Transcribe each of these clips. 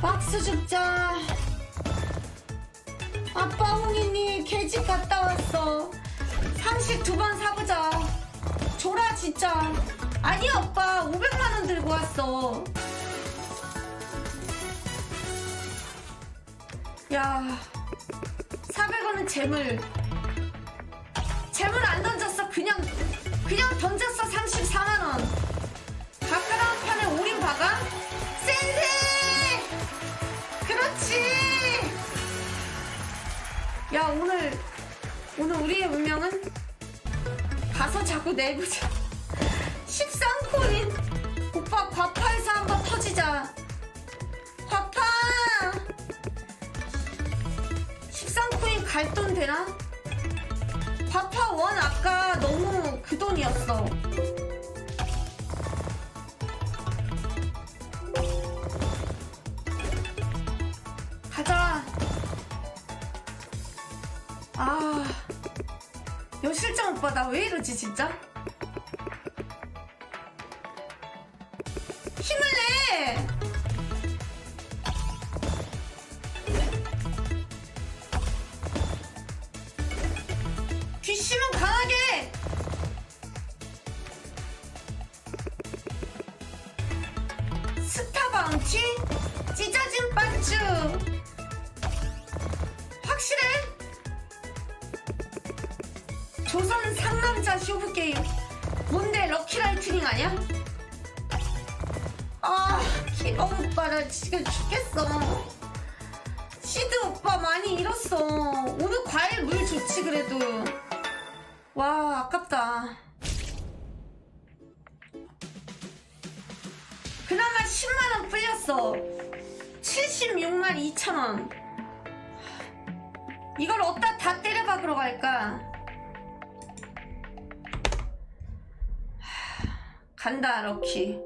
박수 줍자. 아빠 홍이니 개집 갔다 왔어. 상식 두 번 사보자. 줘라 진짜. 아니야 오빠 500만 원 들고 왔어. 야 400원은 재물. 재물 안 던졌어 그냥 그냥 던졌어 34만 오늘, 오늘 우리의 운명은 가서 자꾸 내보자. 13코인! 오빠, 과파에서 한 번 터지자. 과파! 13코인 갈 돈 되나? 과파 원 아까 너무 그 돈이었어. 아, 여 실장 오빠 나 왜 이러지 진짜? 힘을 내. 뒷심은 강하게. 스타바운티 찢어진 반주 확실해? 조선 상남자 쇼부 게임. 뭔데 럭키라이트닝 아니야? 아 기범 오빠 나 지금 죽겠어. 시드 오빠 많이 잃었어. 오늘 과일 물 좋지 그래도. 와 아깝다. 그나마 10만원 풀렸어. 76만 2천원. 이걸 어디다 다 때려박으러 갈까 간다 럭키.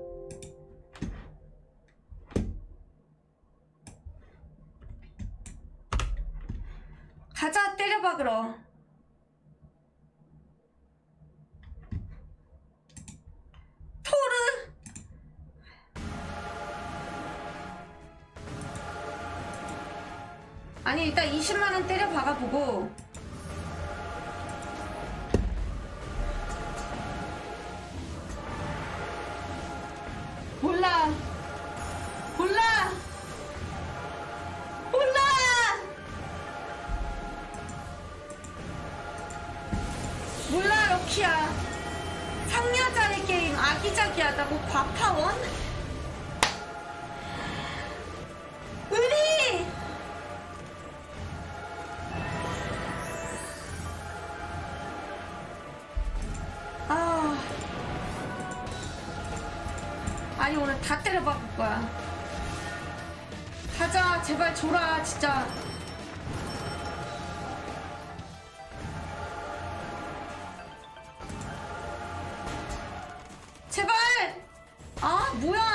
가자 때려박으러 토르? 아니 일단 20만원 때려 박아보고 몰라 몰라 몰라 럭키야 상여자의 게임 아기자기하다고 과파원? 의리 아. 아니 오늘 다 때려박을 거야. 가자 제발 줘라 진짜. 제발. 아 뭐야?